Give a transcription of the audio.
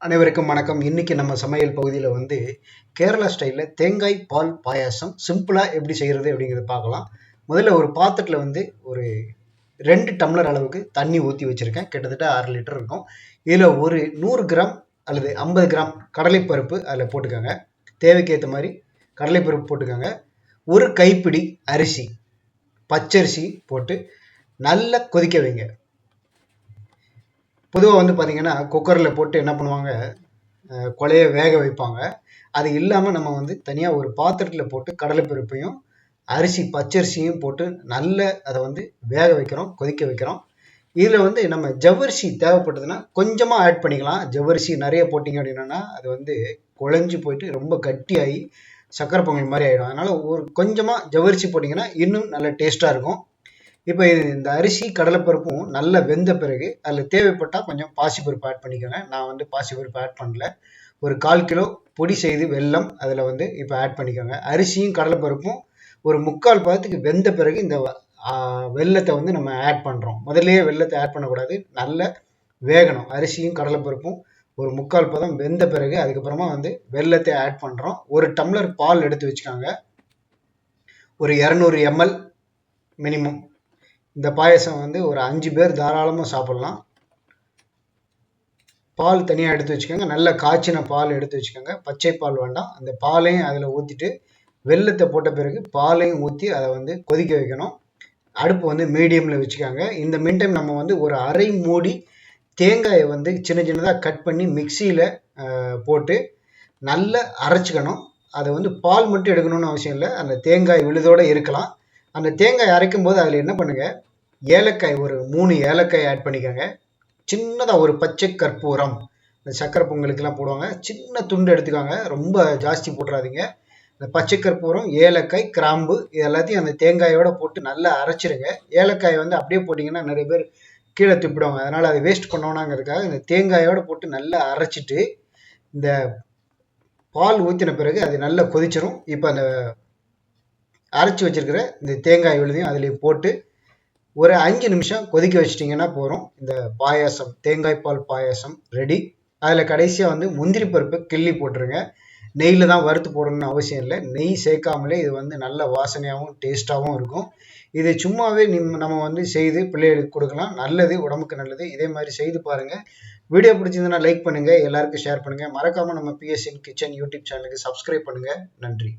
அனைவருக்கும் வணக்கம். இன்னைக்கு நம்ம சமையல் பகுதியில் வந்து கேரளா ஸ்டைலில் தேங்காய் பால் பாயாசம் சிம்பிளாக எப்படி செய்கிறது அப்படிங்கிறத பார்க்கலாம். முதல்ல ஒரு பாத்திரத்தில் வந்து ஒரு ரெண்டு டம்ளர் அளவுக்கு தண்ணி ஊற்றி வச்சுருக்கேன். கிட்டத்தட்ட ஆறு லிட்டர் இருக்கும். இதில் ஒரு நூறு கிராம் அல்லது ஐம்பது கிராம் கடலைப்பருப்பு அதில் போட்டுக்கோங்க. தேவைக்கு ஏற்ற மாதிரி கடலைப்பருப்பு போட்டுக்கோங்க. ஒரு கைப்பிடி அரிசி பச்சரிசி போட்டு நல்லா கொதிக்க வைங்க. பொதுவாக வந்து பார்த்தீங்கன்னா குக்கரில் போட்டு என்ன பண்ணுவாங்க? கொலையை வேக வைப்பாங்க. அது இல்லாமல் நம்ம வந்து தனியாக ஒரு பாத்திரத்தில் போட்டு கடலைப்பருப்பையும் அரிசி பச்சரிசியும் போட்டு நல்ல அதை வந்து வேக வைக்கிறோம் கொதிக்க வைக்கிறோம். இதில் வந்து நம்ம ஜவ்வரிசி தேவைப்பட்டதுன்னா கொஞ்சமாக ஆட் பண்ணிக்கலாம். ஜவ்வரிசி நிறைய போட்டிங்க அப்படின்னா அது வந்து குழஞ்சு போயிட்டு ரொம்ப கட்டியாகி சக்கரை பொங்கல் மாதிரி ஆகிடும் அதனால் ஒரு கொஞ்சமாக ஜவ்வரிசி போட்டிங்கன்னா இன்னும் நல்ல டேஸ்ட்டாக இருக்கும். இப்போ இந்த அரிசி கடலைப்பருப்பும் நல்லா வெந்த பிறகு அதில் தேவைப்பட்டால் கொஞ்சம் பாசிப்பருப்பு ஆட் பண்ணிக்கோங்க. நான் வந்து பாசிப்பருப்பு ஆட் பண்ணல. ஒரு கால் கிலோ பொடி செய்து வெல்லம் அதில் வந்து இப்போ ஆட் பண்ணிக்கோங்க. அரிசியும் கடலைப்பருப்பும் ஒரு முக்கால் பதத்துக்கு வெந்த பிறகு இந்த வெள்ளத்தை வெல்லத்தை வந்து நம்ம ஆட் பண்ணுறோம் முதல்லயே வெல்லத்தை ஆட் பண்ணக்கூடாது. நல்ல வேகணும். அரிசியும் கடலைப்பருப்பும் ஒரு முக்கால் பதம் வெந்த பிறகு அதுக்கப்புறமா வந்து வெல்லத்தை ஆட் பண்ணுறோம் ஒரு டம்ளர் பால் எடுத்து வச்சுக்கோங்க. ஒரு இரநூறு எம்எல் மினிமம் இந்த பாயசம் வந்து ஒரு அஞ்சு பேர் தாராளமாக சாப்பிட்லாம். பால் தனியாக எடுத்து வச்சுக்கோங்க. நல்ல காய்ச்சின பால் எடுத்து வச்சுக்கோங்க. பச்சை பால் வேண்டாம். அந்த பாலையும் அதில் ஊற்றிட்டு வெல்லத்தை போட்ட பிறகு பாலையும் ஊற்றி அதை வந்து கொதிக்க வைக்கணும். அடுப்பு வந்து மீடியமில் வச்சுக்கோங்க. இந்த மின் டைம் நம்ம வந்து ஒரு அரை மூடி தேங்காயை வந்து சின்ன சின்னதாக கட் பண்ணி மிக்சியில் போட்டு நல்லா அரைச்சிக்கணும். அதை வந்து பால் மட்டும் எடுக்கணும்னு அவசியம் இல்லை. அந்த தேங்காய் விழுதோடு இருக்கலாம். அந்த தேங்காய் அரைக்கும் போது அதில் என்ன பண்ணுங்கள் ஏலக்காய் ஒரு மூணு ஏலக்காய் ஆட் பண்ணிக்கோங்க. சின்னதாக ஒரு பச்சை கற்பூரம். இந்த சக்கரை பொங்கலுக்கெல்லாம் போடுவாங்க. சின்ன துண்டு எடுத்துக்கோங்க. ரொம்ப ஜாஸ்தி போட்டுறாதீங்க. இந்த பச்சை கற்பூரம் ஏலக்காய் கிராம்பு இது எல்லாத்தையும் அந்த தேங்காயோட போட்டு நல்லா அரைச்சிருங்க. ஏலக்காய் வந்து அப்படியே போட்டிங்கன்னா நிறைய பேர் கீழே துப்பிடுவாங்க. அதனால் அதை வேஸ்ட் பண்ணோனாங்கிறதுக்காக இந்த தேங்காயோட போட்டு நல்லா அரைச்சிட்டு இந்த பால் ஊற்றின பிறகு அது நல்லா கொதிச்சிடும் இப்போ அந்த அரைச்சி வச்சிருக்கிற இந்த தேங்காய் விழுதையும் அதில் போட்டு ஒரு அஞ்சு நிமிஷம் கொதிக்க வச்சிட்டிங்கன்னா போகிறோம் இந்த பாயாசம் தேங்காய் பால் பாயாசம் ரெடி அதில் கடைசியாக வந்து முந்திரி பருப்பு கிள்ளி போட்டுருங்க. நெய்யில் தான் வறுத்து போடணும்னு அவசியம் இல்லை. நெய் சேர்க்காமலே இது வந்து நல்ல வாசனையாகவும் டேஸ்ட்டாகவும் இருக்கும். இது சும்மாவே நிம் நம்ம வந்து செய்து பிள்ளைகளுக்கு கொடுக்கலாம். நல்லது உடம்புக்கு நல்லது. இதே மாதிரி செய்து பாருங்கள் வீடியோ பிடிச்சிருந்தனா லைக் பண்ணுங்கள் எல்லாருக்கும் ஷேர் பண்ணுங்கள் மறக்காமல் நம்ம பிஎஸ்என் கிச்சன் யூடியூப் சேனலுக்கு சப்ஸ்கிரைப் பண்ணுங்கள் நன்றி.